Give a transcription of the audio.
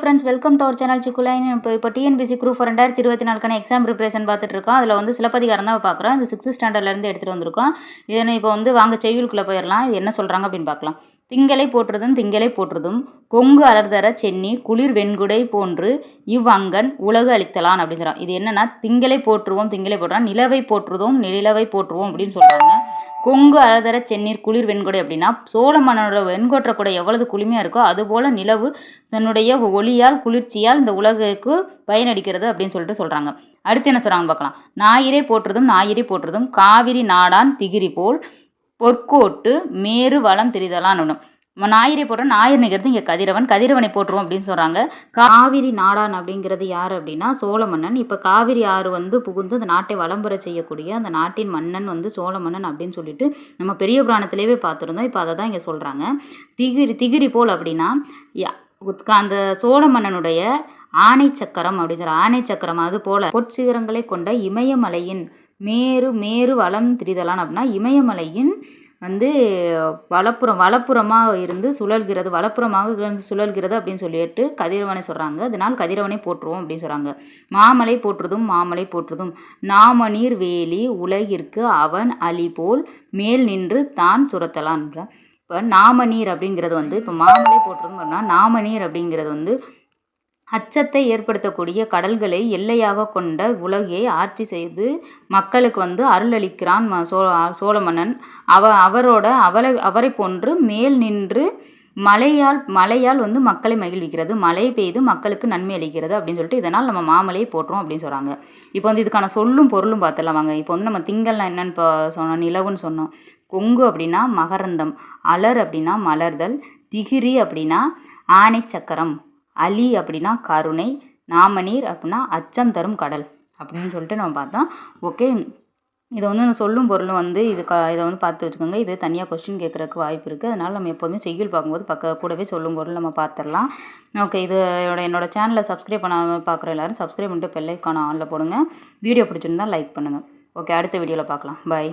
Friends welcome to our channel சிக்குலைன் இப்போ இப்போ TNPSC group ரெண்டாயிரத்தி இருபத்தி நாலுக்கான எக்ஸாம் ப்ரிப்பரேஷன் பார்த்துட்டு இருக்கோம். அதில் வந்து சிலப்பதிகாரம் தான் பார்க்குறோம். இந்த சிக்ஸ்த் ஸ்டாண்டர்ட்லேருந்து எடுத்துகிட்டு வந்திருக்கோம். இதனை இப்போ வந்து வாங்க செய்யுளுக்குள்ளே போயிடலாம். இது என்ன சொல்கிறாங்க அப்படின்னு பார்க்கலாம். திங்களை போற்றுதும் திங்களை போற்றுதும் கொங்கு அலர்தர சென்னி குளிர் வெண்குடை போன்று இவ்வங்கன் உலகு அளித்தலான் அப்படின்னு சொல்கிறான் இது என்னென்னா திங்களை போற்றுவோம் திங்களை போற்றுறான் நிலவை போற்றுதும் நிலவை போற்றுவோம் அப்படின்னு சொல்கிறாங்க கொங்கு அலதர சென்னீர் குளிர் வெண்கொடை அப்படின்னா சோழ மன்னனோட வெண்கொற்ற கூட எவ்வளவு குளுமையாக இருக்கோ அதுபோல் நிலவு தன்னுடைய ஒளியால் குளிர்ச்சியால் இந்த உலகுக்கு பயனடிக்கிறது அப்படின்னு சொல்லிட்டு சொல்கிறாங்க அடுத்து என்ன சொல்கிறாங்க பார்க்கலாம். ஞாயிறே போற்றுதும் ஞாயிறே போற்றுதும் காவிரி நாடான் திகிரி போல் பொற்கோட்டு மேரு வளம் தெரிதலான்னு ஒன்று ஞாயிறை போடுற ஞாயிறு நிகழ்ந்து இங்கே கதிரவன் கதிரவனை போட்டுருவோம் அப்படின்னு சொல்கிறாங்க காவிரி நாடான் அப்படிங்கிறது யார் அப்படின்னா சோழ மன்னன் இப்போ காவிரி ஆறு வந்து புகுந்து அந்த நாட்டை வளம்புற செய்யக்கூடிய அந்த நாட்டின் மன்னன் வந்து சோழ மன்னன் அப்படின்னு சொல்லிட்டு நம்ம பெரிய புராணத்திலேயே பார்த்துருந்தோம். இப்போ அதை தான் இங்கே சொல்கிறாங்க திகிரி திகிரி போல் அப்படின்னா அந்த சோழ மன்னனுடைய ஆணை சக்கரம் அப்படின்னு ஆணை சக்கரம் அது போல. பொற்சிகரங்களை கொண்ட இமயமலையின் மேரு மேரு வளம் திரிதலான் அப்படின்னா இமயமலையின் வந்து வலப்புறம் வலப்புறமாக இருந்து சுழல்கிறது வலப்புறமாக இருந்து சுழல்கிறது அப்படின்னு சொல்லிட்டு கதிரவனை சொல்கிறாங்க அதனால் கதிரவனை போற்றுவோம் அப்படின்னு சொல்கிறாங்க மாமலை போற்றுதும் மாமலை போற்றுதும். நாமநீர் வேலி உலகிற்கு அவன் அலி போல் மேல் நின்று தான் சுரத்தலான்ற. இப்போ நாமநீர் அப்படிங்கிறது வந்து இப்போ மாமலை போற்றுதும் அப்படின்னா நாமநீர் அப்படிங்கிறது வந்து அச்சத்தை ஏற்படுத்தக்கூடிய கடல்களை எல்லையாக கொண்ட உலகை ஆட்சி செய்து மக்களுக்கு வந்து அருளளிக்கிறான் சோ சோழ மன்னன் அவ அவரோட அவரை அவரை போன்று மேல் நின்று மழையால் மழையால் வந்து மக்களை மகிழ்விக்கிறது. மழை பெய்து மக்களுக்கு நன்மை அளிக்கிறது அப்படின்னு சொல்லிட்டு இதனால் நம்ம மாமலையை போட்டுரும் அப்படின்னு சொல்கிறாங்க இப்போ வந்து இதுக்கான சொல்லும் பொருளும் பார்த்துடலாம் வாங்க. இப்போ வந்து நம்ம திங்கள்னா என்னன்னு இப்போ சொன்னோம் நிலவுன்னு சொன்னோம். கொங்கு அப்படின்னா மகரந்தம் அலர் அப்படின்னா மலர்தல் திகிரி அப்படின்னா ஆணை சக்கரம். அலி அப்படின்னா கருணை நாமநீர் அப்படின்னா அச்சம் தரும் கடல் அப்படின்னு சொல்லிட்டு நம்ம பார்த்தோம். ஓகே இதை வந்து நான் சொல்லும் பொருளும் வந்து இது க இதை வந்து பார்த்து வச்சுக்கோங்க. இது தனியாக கொஸ்டின் கேட்குறக்கு வாய்ப்பு இருக்குது அதனால் நம்ம எப்போதுமே செய்யுள் பார்க்கும்போது பக்க கூடவே சொல்லும் பொருள் நம்ம பார்த்துடலாம். ஓகே இது என்னோட சேனலை சப்ஸ்கிரைப் பண்ணாமல் பார்க்குற எல்லோரும் சப்ஸ்கிரைப் பண்ணிட்டு பெல்லைக்கான ஆனில் போடுங்க. வீடியோ பிடிச்சிருந்தா லைக் பண்ணுங்கள் ஓகே அடுத்த வீடியோவில் பார்க்கலாம். பாய்